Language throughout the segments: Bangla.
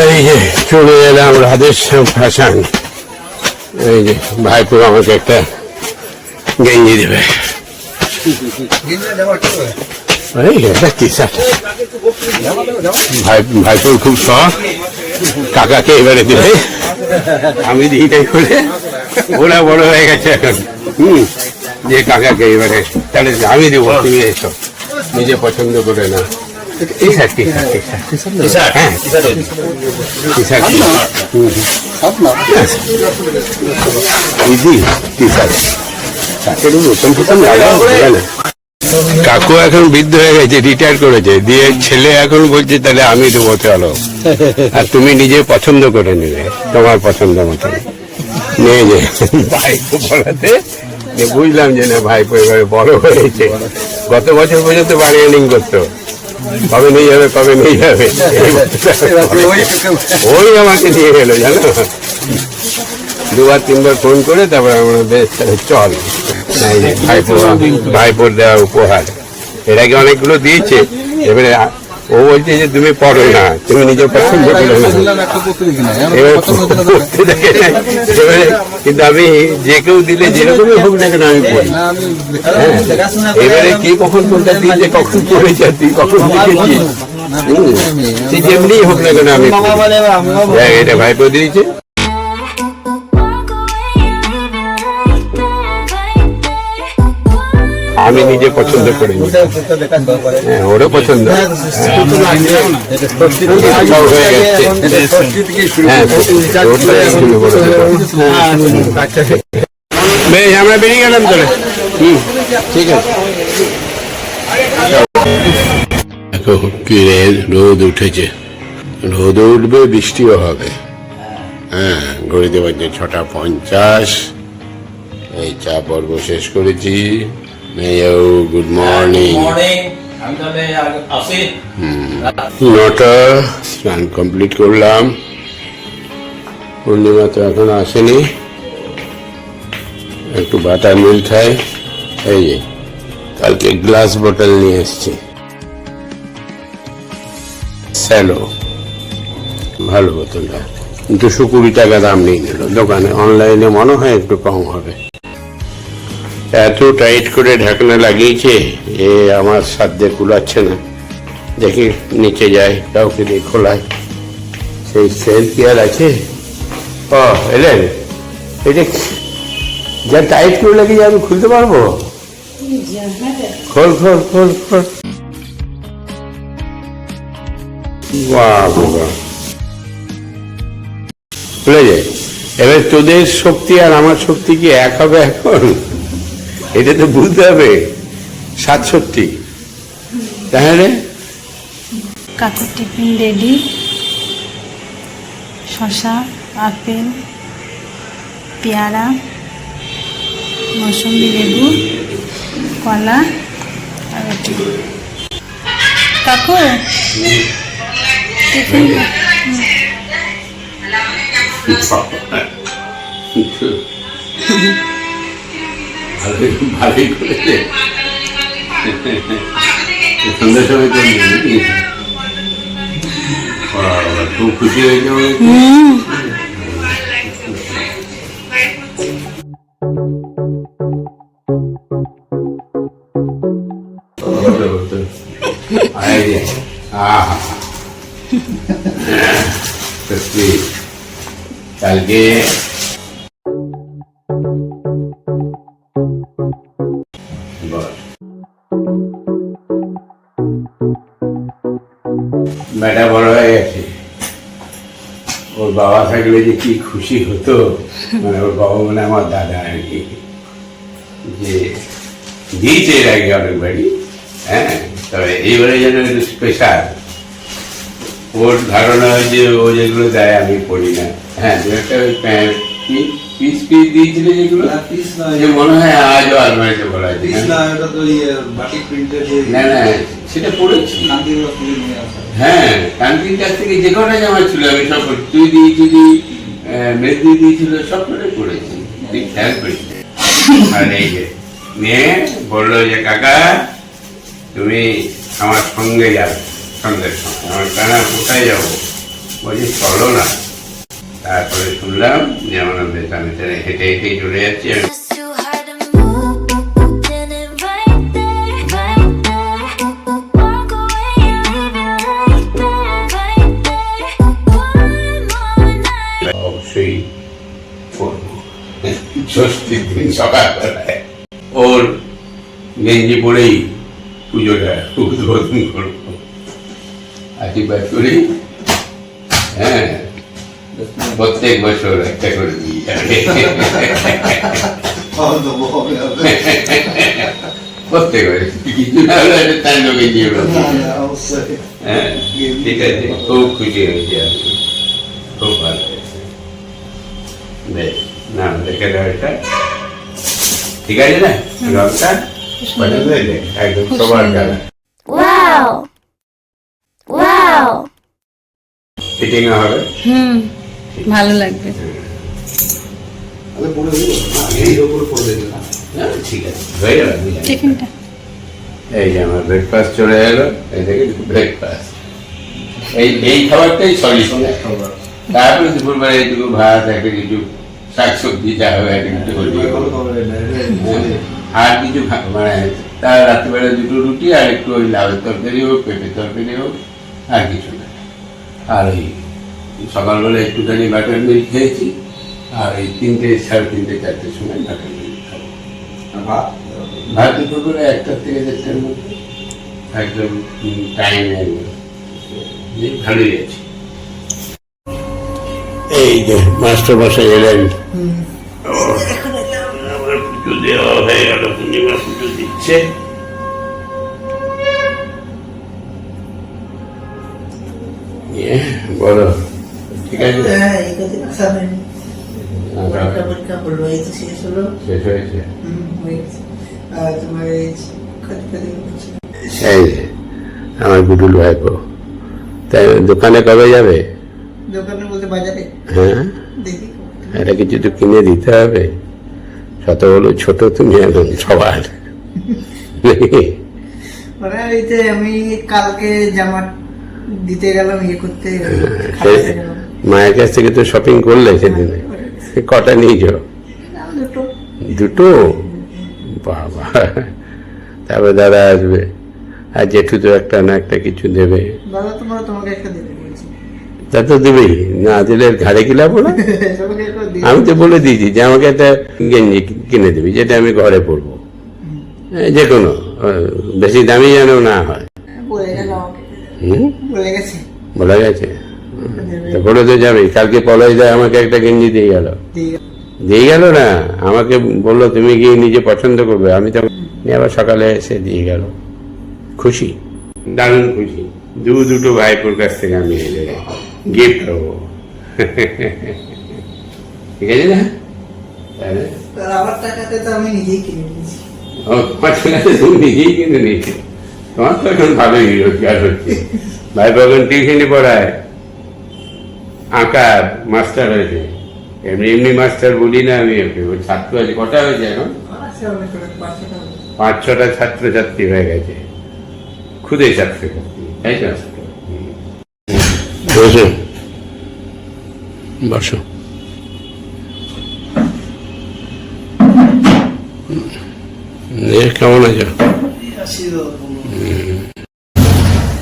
এই যে চলে এলাম রাধেশ্যাম ফ্যাশন এই যে ভাইপো আমাকে একটা গেঞ্জি দেবে। ভাইপোর খুব শখ কাকাকে এবারে দেবে আমি দিই তাই করে। ওরা বড় হয়ে গেছে এখন। হুম, যে কাকাকে এবারে তাহলে আমি দেবো, তুমি এসো। নিজে পছন্দ করে না হ্যাঁ কাকু এখন বৃদ্ধ হয়ে গেছে রিটায়ার করেছে। দিয়ে ছেলে এখন বলছে তাহলে আমি দেবো চলো আর তুমি নিজে পছন্দ করে নিলে তোমার পছন্দ মতন। নিয়ে যে বলাতে বুঝলাম যে না ভাই এবারে বড় হয়েছে। গত বছর পর্যন্ত বার্গেনিং করতো। কবে নিয়ে যাবে কবে নিয়ে যাবে ওই আমাকে দিয়ে গেলো জানো? দুবার, তিনবার ফোন করে তারপরে আমরা বেশ, চল। ভাইপোর ভাইপোর দেওয়া উপহার। এর আগে অনেকগুলো দিয়েছে। এবারে ও বলছে যে তুমি পড়ো না তুমি নিজে পছন্দ করো না এবারে কিন্তু আমি যে কেউ দিলে যেরকমই হোক না কেন আমি পড়ি হ্যাঁ এবারে কে কখন কোনটা দিয়েছে কখন পড়েছে তুই কখন লিখেছিস যেমনি হোক না কেন আমি দেখ, এটা ভাইপো দিয়েছে আমি নিজে পছন্দ করি। হ্যাঁ ওরও পছন্দ। হয়ে আমরা বেরিয়ে গেলাম ঠিক আছে। রোদ উঠেছে। রোদ উঠবে, বৃষ্টিও হবে। হ্যাঁ ঘড়ি ঘড়িতে বাজছে ছটা পঞ্চাশ। এই চা পর্ব শেষ করেছি। মেয়েও গুড মর্নিং নটা স্নান কমপ্লিট করলাম পূর্ণিমা তো এখন আসেনি একটু বাটার মিল খাই এই যে কালকে গ্লাস বোতল নিয়ে এসছি স্যালো ভালো বোতলটা দুশো কুড়ি টাকা দাম নিয়ে নিল দোকানে অনলাইনে মনে হয় একটু কম হবে এত টাইট করে ঢাকনা লাগিয়েছে, এ আমার সাধ্যে কুলাচ্ছে না। দেখি নিচে যায়, কাউকে দিয়ে খোলায়। সেই সেল কি আর আছে। ও, এলেন। এটা যা টাইট করে লাগিয়ে আমি খুলতে পারব? খোল খোল খোল খোল। খুলে যায় এবার তোদের শক্তি আর আমার শক্তি কি এক হবে এখন? এটা তো বুঝতে হবে। সাতষট্টি। তাহলে কাকুর টিফিন রেডি। শশা আপেল পেয়ারা মৌসুমি লেবু কলা আর কাকু টিফিন ভালোই ভালোই করেছে সন্ধ্যার সময় করলি নাকি? বাবা, খুব খুশি হয়েছে মনে হচ্ছে। আয় ওর বাবা থাকলে যে কি খুশি হতো। মানে ওর বাবা মানে আমার দাদা আর কি। যে দিয়েছে এর আগে অনেক বাড়ি। হ্যাঁ তবে এইবারে যেন একটু স্পেশাল ওর ধারণা হয় যে ও যেগুলো দেয় আমি পড়ি না। হ্যাঁ দু একটা ওই প্যান্ট পিস পিস দিয়েছিলে যেগুলো? যে মনে হয় আজও আলমারিতে ভরা আছে হ্যাঁ? না না সেটা পড়েছি। হ্যাঁ কান্তির কাছ থেকে যে কটা জামা ছিল আমি সব তুই আহ, মেহেদি দিয়েছিল সব কটাই পড়েছি। তুই খেয়াল করিস আর এই যে মেয়ে বলল যে কাকা তুমি আমার সঙ্গে যাবে সঙ্গে সঙ্গে। আমার কানা কোথায় যাব? বলছি চলো না। তারপরে শুনলাম যে আমার বেশ আমি তাহলে হেঁটে হেঁটেই চলে যাচ্ছি ষষ্ঠীর দিন সকালবেলায়। ওর গেঞ্জি পরেই পুজোটা উদ্বোধন করব। আশীর্বাদ করি। প্রত্যেক বছর একটা করে দিয়ে যাবে প্রত্যেক বছর কিছু না হলে একটা তাণ্ড গেঞ্জি হ্যাঁ ঠিক আছে খুব খুশি হয়েছি আমি খুব ভালো হয়েছে বেশ নাম দেখে দাও এটা ঠিক আছে না রংটা একদম সবার সুন্দর। Wow. Wow. ফিটিং হবে হুম ভালো লাগবে। হ্যাঁ, এই যে আমার ব্রেকফাস্ট চলে এলো এই দেখে ব্রেকফাস্ট এই এই খাবারটাই তারপরে দুপুরবেলা এইটুকু ভাত একটা কিছু শাক সবজি যা হবে একটা কিছু করবি আর কিছু মানে তার রাত্রিবেলা দুটো রুটি আর একটু ওই লাউয়ের তরকারি হোক পেঁপের তরকারি হোক আর কিছু না। আর ওই সকালবেলা একটুখানি বাটার মিল্ক খেয়েছি আর এই তিনটে সাড়ে তিনটে চারটের সময় বাটার মিল্ক খাব। ভাত? করে একটা থেকে দেড়টার মধ্যে। একদম টাইমে ভালোই আছে এই যে মাস্টার মশাই এলেন। আমার পুজো দেওয়া হয়ে গেল পূর্ণিমা পুজো দিচ্ছে বলো। হ্যাঁ, এই কদিন আসা পরীক্ষা পরীক্ষা করল, এই তো শেষ হলো। শেষ হয়েছে। হুম, হয়ে গেছে। আর তোমার এই আমার গুডুল ভাইপো তাই দোকানে কবে যাবে? দোকানে বলতে বাজারে। হ্যাঁ? এটা কিছু তো কিনে দিতে হবে। শত হলো ছোট তুমি এখন সবার। আমি কালকে জামা দিতে গেলাম ইয়ে করতে গেলাম। মায়ের কাছ থেকে তো শপিং করলে সেদিনে। কটা নিয়েছ? দুটো। বাবা। তারপরে দাদা আসবে। আর জেঠু তো একটা না একটা কিছু দেবে। তা তো দেবেই। না দিলে ঘাড়ে না সবাইকে একটা দিই আমি তো বলে দিয়েছি যে আমাকে একটা গেঞ্জি কিনে দিবি যেটা আমি ঘরে পরবো। যে কোনো বেশি দামি যেন না হয়। বলে গেছে। বলা গেছে? বলে তো যাবে। কালকে পলাই দেয় আমাকে একটা গেঞ্জি দিয়ে গেল। দিয়ে গেল না? আমাকে বলল তুমি গিয়ে নিজে পছন্দ করবে? আমি তো আবার সকালে এসে দিয়ে গেল। খুশি। দারুণ খুশি। দু দুটো ভাইপোর কাছ থেকে আমি গিফট পাবো ঠিক আছে না? আমার টাকাতে তো আমি নিজেই কিনে নিয়েছি। ও, তোমার তুমি নিজেই কিনে নিয়েছো। তোমার তো এখন ভালোই রোজগার হচ্ছে। ভাই এখন টিউশনে পড়ায়। আঁকার মাস্টার হয়েছে। এমনি এমনি মাস্টার বলি না আমি ওকে ওই ছাত্র আছে কটা হয়েছে এখন? পাঁচ ছটা ছাত্রছাত্রী হয়ে গেছে। খুদে ছাত্রছাত্রী তাই তো? বসো। কেমন আছো?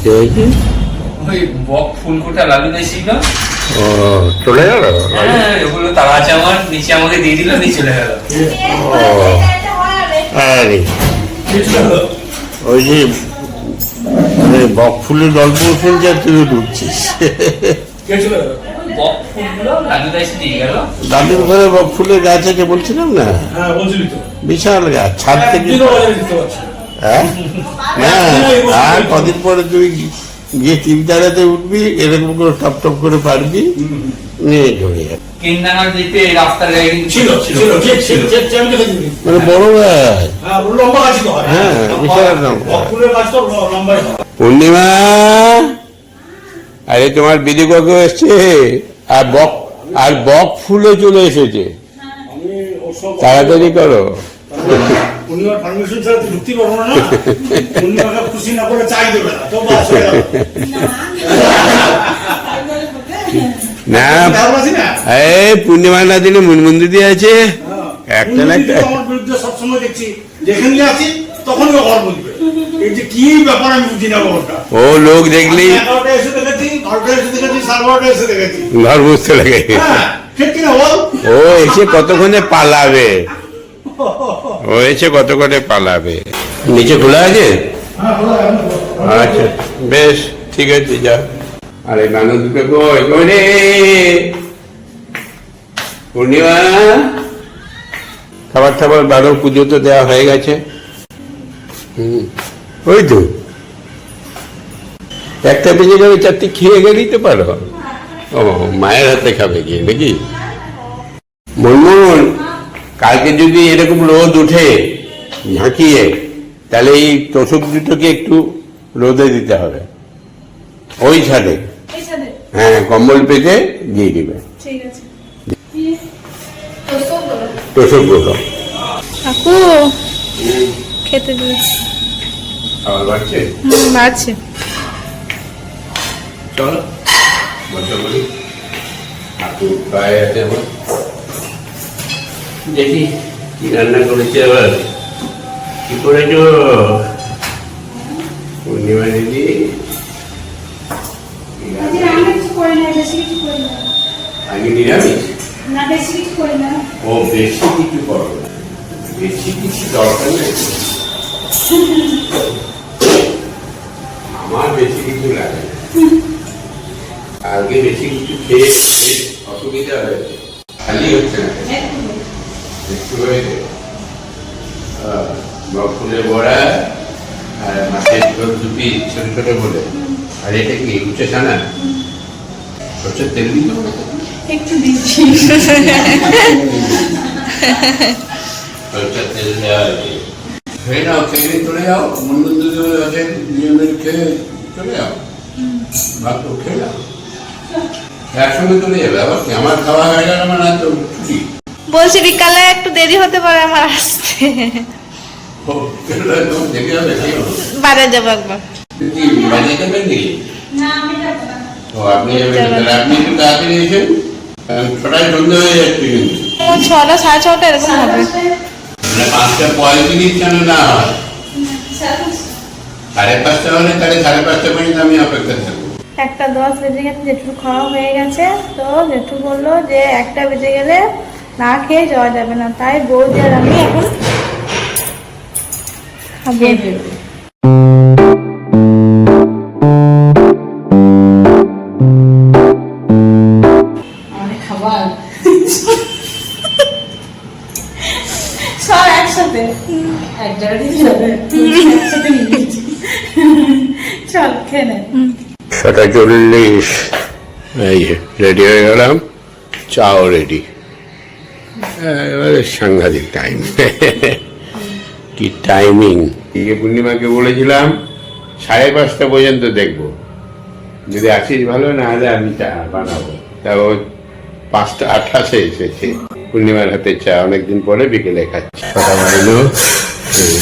কি হয়েছে? ওই বক ফুলকোটা লালু দিয়েছিল। ও চলে গেল? হ্যাঁ ওগুলো তারা আছে আমার নিচে আমাকে দিয়ে দিল দিয়ে চলে গেল। ও আরে। ওই যে ওই বক ফুলের গল্প শুনছি আর তুই ঢুকছিস। দাদুর ঘরে বক ফুলের গাছ আছে বলছিলাম না? হ্যাঁ বলছিলি তো। বিশাল গাছ ছাদ থেকে না। হ্যাঁ আর কদিন পরে তুই গিয়ে তিন তারাতে উঠবি এরকম করে টপ টপ করে পারবি নিয়ে চলে যাবে। মানে বড় হ্যাঁ হয়। পূর্ণিমা আরে তোমার বিধি কাকু এসছে। আর বক আর বক ফুলে চলে এসেছে। তাড়াতাড়ি করো। পূর্ণিমার পারমিশন ছাড়া তুই ঢুকতে পারব না না। পূর্ণিমাকে খুশি না করে চাই দেবে না তো বাস না। এই পূর্ণিমা না দিনে মুনমুন দিদি আছে। একটা না একটা। আমার বিরুদ্ধে সবসময় দেখছি। যেখানে আছি তখনই ও ঘর বলবে। এই যে কি ব্যাপার আমি বুঝি না ব্যাপারটা ও লোক দেখলেই এগারোটা এসে দেখেছি বারোটা এসে দেখেছি সাড়ে বারোটা এসে দেখেছি। ঘর বুঝতে লাগে। হ্যাঁ ঠিক কিনা বল? ও এসে কতক্ষণে পালাবে? ও কত করে পালাবে? নিচে খোলা আছে? আচ্ছা বেশ ঠিক আছে যা। আরে গানু দুটো কই? কই রে? পূর্ণিমা? খাবার টাবার বারো পুজো তো দেওয়া হয়ে গেছে। হুম ওই তো। একটা বেজে যাবে চারটে খেয়ে গেলেই তো পারো। ও মায়ের হাতে খাবে গিয়ে নাকি? মুনমুন কালকে যদি এরকম রোদ উঠে ঝাঁকিয়ে তাহলে এই তোষক দুটোকে একটু রোদে দিতে হবে। ওই ছাদে। হ্যাঁ কম্বল পেতে দিয়ে দিবে। তোষকগুলো কাকু খেতে দিয়েছি বাড়ছে? চলো আপু প্রায় আছে আমার। দেখি কি রান্না করেছে আবার। কি করেছ? পূর্ণিমা দিদি। আগে নিরামিষ? ও বেশি কিছু করো। বেশি কিছু দরকার নেই? আমার বেশি কিছু লাগে আগে বেশি কিছু খেয়ে খেয়ে অসুবিধা হয়েছে। খালি হচ্ছে না। একটু হয়েছে ফুলের বড়া আর মাছের ঝোল দুটি ছোট ছোট বলে। আর এটা কি উচ্চে ছানা সরষের তেল দিতে একটু দিচ্ছি। সরষের তেল দেওয়া খেয়ে নাও খেয়ে চলে যাও আছে দুজনের খেয়ে চলে যাও ভাত তো খেয়ে একসঙ্গে চলে যাবে আবার কি? আমার খাওয়া হয়ে গেল আমার আর তো ছুটি বলছি বিকালে একটু দেরি হতে পারে আমার আসতে। দেখে যাবে বাজার যাব একবার ছটা সাড়ে ছটা এরকম হবে। মানে পাঁচটা পঁয়ত্রিশ যেন না হয়। সাড়ে পাঁচটা। হলে তাহলে সাড়ে পাঁচটা পর্যন্ত আমি অপেক্ষা থাকব একটা দশ বেজে গেছে জেঠুর খাওয়া হয়ে গেছে। তো জেঠু বলল যে একটা বেজে গেলে না খেয়ে যাওয়া যাবে না তাই বৌদি আর আমি এখন খাব। চল খেয়ে নে। ছটা চল্লিশ। এই রেডি হয়ে গেলাম। চাও রেডি এবারে সাংঘাতিক টাইম কি টাইমিং ইয়ে পূর্ণিমাকে বলেছিলাম সাড়ে পাঁচটা পর্যন্ত দেখব। যদি আসিস ভালো না হলে আমি চা বানাবো। তা ও পাঁচটা আঠাশে এসেছে পূর্ণিমার হাতে চা অনেকদিন পরে বিকেলে খাচ্ছি। ছটা বাজলো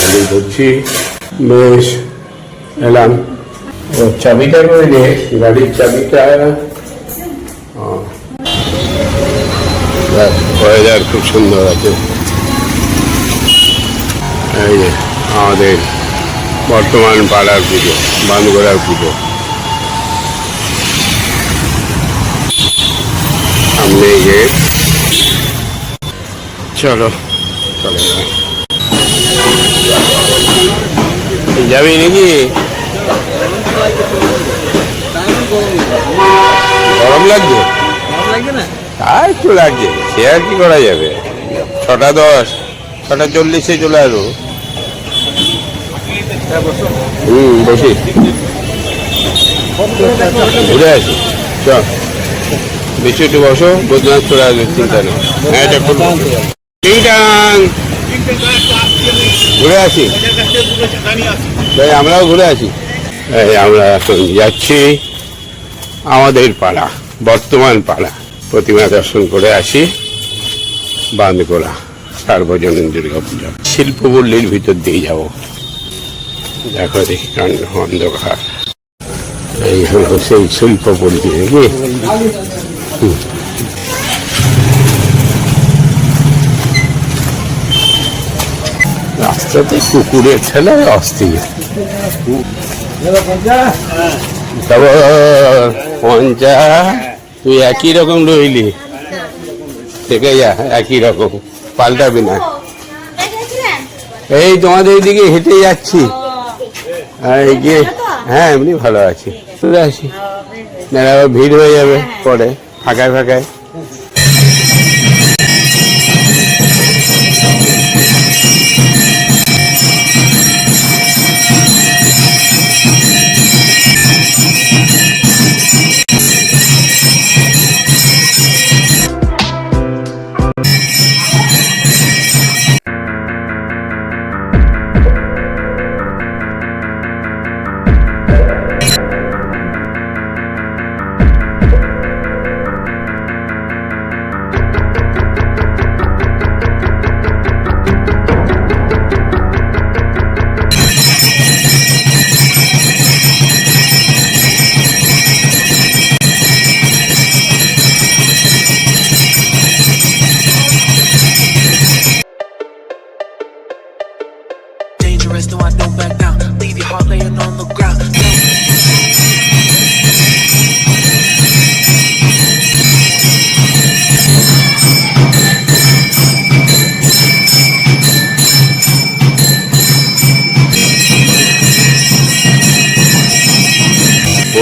গাড়ি ধরছি বেশ এলাম। ও চাবিটা দে গাড়ির চাবিটা। ওয়েদার খুব সুন্দর আছে। এই যে আমাদের বর্তমান পাড়ার পুজো বানগোড়ার পুজো। সামনে গিয়ে চলো, চলে। যাবি নাকি? গরম লাগছে? তা একটু লাগছে সে আর কি করা যাবে? ছটা দশ, ছটা চল্লিশে চলে আসব। হুম, বসি। ঘুরে আসি চ বেশি একটু বসো, বৈদ্যনাথ চলে আসবে, চিন্তা নেই। হ্যাঁ ঘুরে আসি। তাই আমরাও ঘুরে আসি। আমরা এখন যাচ্ছি। আমাদের পাড়া, বর্তমান পাড়া। প্রতিমা দর্শন করে আসি। বাঁধগোলা সার্বজনীন দুর্গা পূজা শিল্পপল্লীর ভিতর দিয়ে যাব। দেখো দেখি কাণ্ড অন্ধকার। এই হলো সেই শিল্প পরিচয় নাকি। রাস্তাতে কুকুরের ঠেলা অস্থির। তারপর পঞ্চা তুই একই রকম রইলি। থেকে যা একই রকম। পাল্টাবি না। এই তোমাদের এইদিকে হেঁটে যাচ্ছি। আর গিয়ে হ্যাঁ এমনি ভালো আছি। আসি। না ভিড় হয়ে যাবে পরে, ফাঁকায় ফাঁকায়।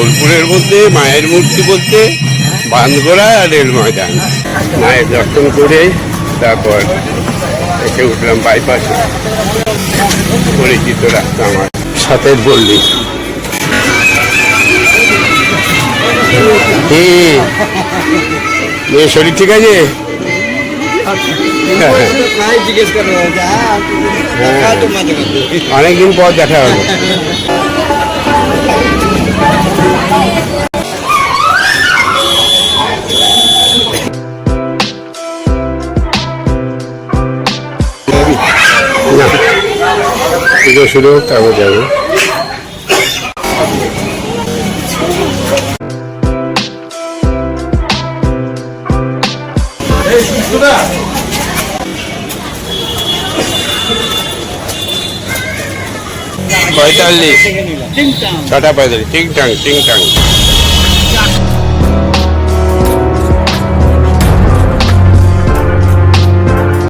বোলপুরের মধ্যে মায়ের মূর্তি বলতে বান্ধগোড়া আর রেল ময়দান। মায়ের দর্শন করে তারপর এসে উঠলাম বাইপাসে পরিচিত রাস্তা আমার। সাথে বললি। মেয়ে শরীর ঠিক আছে? জিজ্ঞেস করো অনেকদিন পর দেখা না পুজো শুরু হোক তারপর যাব। এই टिंग टांग टाटा पैदल टिंग टांग टिंग टांग